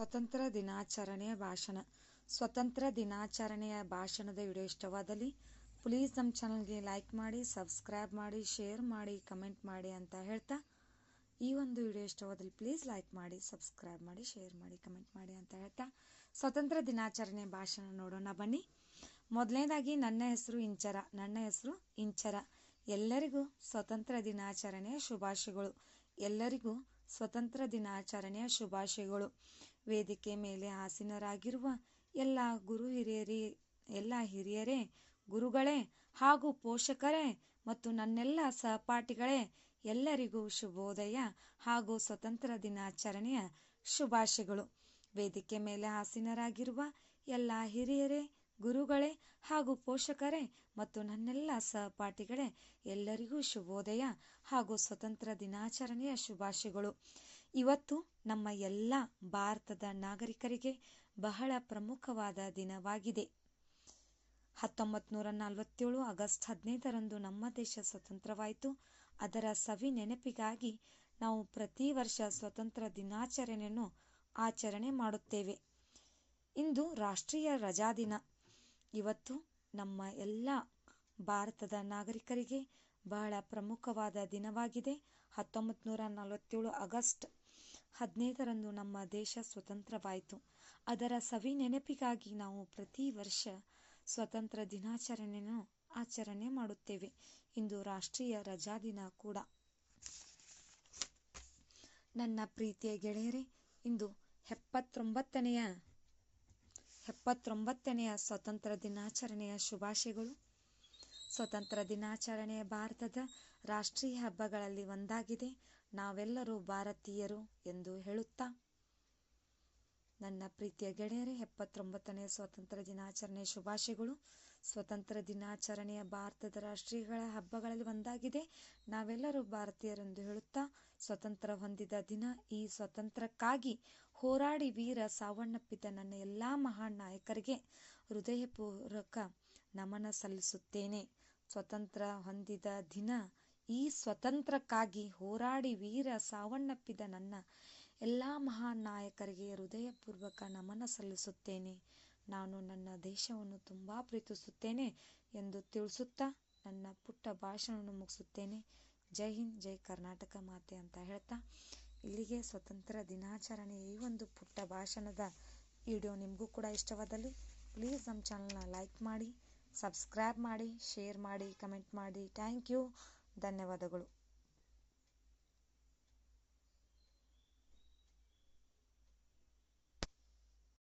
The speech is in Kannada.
ಸ್ವತಂತ್ರ ದಿನಾಚರಣೆಯ ಭಾಷಣ. ಸ್ವತಂತ್ರ ದಿನಾಚರಣೆಯ ಭಾಷಣದ ವಿಡಿಯೋ ಇಷ್ಟವಾದಲ್ಲಿ ಪ್ಲೀಸ್ ನಮ್ಮ ಚಾನಲ್ಗೆ ಲೈಕ್ ಮಾಡಿ ಸಬ್ಸ್ಕ್ರೈಬ್ ಮಾಡಿ ಶೇರ್ ಮಾಡಿ ಕಮೆಂಟ್ ಮಾಡಿ ಅಂತ ಹೇಳ್ತಾ ಈ ಒಂದು ವಿಡಿಯೋ ಇಷ್ಟವಾದಲ್ಲಿ ಪ್ಲೀಸ್ ಲೈಕ್ ಮಾಡಿ ಸಬ್ಸ್ಕ್ರೈಬ್ ಮಾಡಿ ಶೇರ್ ಮಾಡಿ ಕಮೆಂಟ್ ಮಾಡಿ ಅಂತ ಹೇಳ್ತಾ ಸ್ವತಂತ್ರ ದಿನಾಚರಣೆ ಭಾಷಣ ನೋಡೋಣ ಬನ್ನಿ. ಮೊದಲನೇದಾಗಿ ನನ್ನ ಹೆಸರು ಇಂಚರ. ನನ್ನ ಹೆಸರು ಇಂಚರ. ಎಲ್ಲರಿಗೂ ಸ್ವತಂತ್ರ ದಿನಾಚರಣೆಯ ಶುಭಾಶಯಗಳು. ಎಲ್ಲರಿಗೂ ಸ್ವತಂತ್ರ ದಿನಾಚರಣೆಯ ಶುಭಾಶಯಗಳು. ವೇದಿಕೆ ಮೇಲೆ ಆಸೀನರಾಗಿರುವ ಎಲ್ಲ ಗುರು ಹಿರಿಯರಿ, ಎಲ್ಲ ಹಿರಿಯರೇ, ಗುರುಗಳೇ ಹಾಗೂ ಪೋಷಕರೇ ಮತ್ತು ನನ್ನೆಲ್ಲ ಸಹಪಾಠಿಗಳೇ, ಎಲ್ಲರಿಗೂ ಶುಭೋದಯ ಹಾಗೂ ಸ್ವತಂತ್ರ ದಿನಾಚರಣೆಯ ಶುಭಾಶಯಗಳು. ವೇದಿಕೆ ಮೇಲೆ ಆಸೀನರಾಗಿರುವ ಎಲ್ಲ ಹಿರಿಯರೇ ಗುರುಗಳೇ ಹಾಗೂ ಪೋಷಕರೇ ಮತ್ತು ನನ್ನೆಲ್ಲ ಸಹಪಾಠಿಗಳೇ, ಎಲ್ಲರಿಗೂ ಶುಭೋದಯ ಹಾಗೂ ಸ್ವತಂತ್ರ ದಿನಾಚರಣೆಯ ಶುಭಾಶಯಗಳು. ಇವತ್ತು ನಮ್ಮ ಎಲ್ಲ ಭಾರತದ ನಾಗರಿಕರಿಗೆ ಬಹಳ ಪ್ರಮುಖವಾದ ದಿನವಾಗಿದೆ. ಹತ್ತೊಂಬತ್ತು ನೂರ ನಲವತ್ತೇಳು ಆಗಸ್ಟ್ ಹದಿನೈದರಂದು ನಮ್ಮ ದೇಶ ಸ್ವತಂತ್ರವಾಯಿತು. ಅದರ ಸವಿ ನೆನಪಿಗಾಗಿ ನಾವು ಪ್ರತಿ ವರ್ಷ ಸ್ವತಂತ್ರ ದಿನಾಚರಣೆಯನ್ನು ಆಚರಣೆ ಮಾಡುತ್ತೇವೆ. ಇಂದು ರಾಷ್ಟ್ರೀಯ ರಜಾ ದಿನ. ಇವತ್ತು ನಮ್ಮ ಎಲ್ಲ ಭಾರತದ ನಾಗರಿಕರಿಗೆ ಬಹಳ ಪ್ರಮುಖವಾದ ದಿನವಾಗಿದೆ. ಹತ್ತೊಂಬತ್ತು ನೂರ ನಲವತ್ತೇಳು ಆಗಸ್ಟ್ ಹದಿನೈದರಂದು ನಮ್ಮ ದೇಶ ಸ್ವತಂತ್ರವಾಯಿತು. ಅದರ ಸವಿ ನೆನಪಿಗಾಗಿ ನಾವು ಪ್ರತಿ ವರ್ಷ ಸ್ವತಂತ್ರ ದಿನಾಚರಣೆಯನ್ನು ಆಚರಣೆ ಮಾಡುತ್ತೇವೆ. ಇಂದು ರಾಷ್ಟ್ರೀಯ ರಜಾ ದಿನ ಕೂಡ. ನನ್ನ ಪ್ರೀತಿಯ ಗೆಳೆಯರೇ, ಇಂದು ಎಪ್ಪತ್ತೊಂಬತ್ತನೆಯ ಎಪ್ಪತ್ತೊಂಬತ್ತನೆಯ ಸ್ವತಂತ್ರ ದಿನಾಚರಣೆಯ ಶುಭಾಶಯಗಳು. ಸ್ವತಂತ್ರ ದಿನಾಚರಣೆಯ ಭಾರತದ ರಾಷ್ಟ್ರೀಯ ಹಬ್ಬಗಳಲ್ಲಿ ಒಂದಾಗಿದೆ. ನಾವೆಲ್ಲರೂ ಭಾರತೀಯರು ಎಂದು ಹೇಳುತ್ತಾ, ನನ್ನ ಪ್ರೀತಿಯ ಗೆಳೆಯರೇ, ಎಪ್ಪತ್ತೊಂಬತ್ತನೆಯ ಸ್ವಾತಂತ್ರ್ಯ ದಿನಾಚರಣೆಯ ಶುಭಾಶಯಗಳು. ಸ್ವತಂತ್ರ ದಿನಾಚರಣೆಯ ಭಾರತದ ರಾಷ್ಟ್ರೀಯಗಳ ಹಬ್ಬಗಳಲ್ಲಿ ಒಂದಾಗಿದೆ. ನಾವೆಲ್ಲರೂ ಭಾರತೀಯರೆಂದು ಹೇಳುತ್ತಾ, ಸ್ವತಂತ್ರ ಹೊಂದಿದ ದಿನ ಈ ಸ್ವತಂತ್ರಕ್ಕಾಗಿ ಹೋರಾಡಿ ವೀರ ಸಾವನ್ನಪ್ಪಿದ ನನ್ನ ಎಲ್ಲ ಮಹಾನ್ ನಾಯಕರಿಗೆ ಹೃದಯಪೂರ್ವಕ ನಮನ ಸಲ್ಲಿಸುತ್ತೇನೆ. ಸ್ವತಂತ್ರ ಹೊಂದಿದ ದಿನ ಈ ಸ್ವತಂತ್ರಕ್ಕಾಗಿ ಹೋರಾಡಿ ವೀರ ಸಾವನ್ನಪ್ಪಿದ ನನ್ನ ಎಲ್ಲ ಮಹಾನ್ ನಾಯಕರಿಗೆ ಹೃದಯಪೂರ್ವಕ ನಮನ ಸಲ್ಲಿಸುತ್ತೇನೆ. ನಾನು ನನ್ನ ದೇಶವನ್ನು ತುಂಬ ಪ್ರೀತಿಸುತ್ತೇನೆ ಎಂದು ತಿಳಿಸುತ್ತಾ ನನ್ನ ಪುಟ್ಟ ಭಾಷಣವನ್ನು ಮುಗಿಸುತ್ತೇನೆ. ಜೈ ಹಿಂದ್, ಜೈ ಕರ್ನಾಟಕ ಮಾತೆ ಅಂತ ಹೇಳ್ತಾ ಇಲ್ಲಿಗೆ ಸ್ವತಂತ್ರ ದಿನಾಚರಣೆ ಈ ಒಂದು ಪುಟ್ಟ ಭಾಷಣದ ವಿಡಿಯೋ ನಿಮಗೂ ಕೂಡ ಇಷ್ಟವಾದಲ್ಲಿ ಪ್ಲೀಸ್ ನಮ್ಮ ಚಾನಲ್ನ ಲೈಕ್ ಮಾಡಿ ಸಬ್ಸ್ಕ್ರೈಬ್ ಮಾಡಿ ಶೇರ್ ಮಾಡಿ ಕಮೆಂಟ್ ಮಾಡಿ. ಥ್ಯಾಂಕ್ ಯು ಧನ್ಯವಾದಗಳು.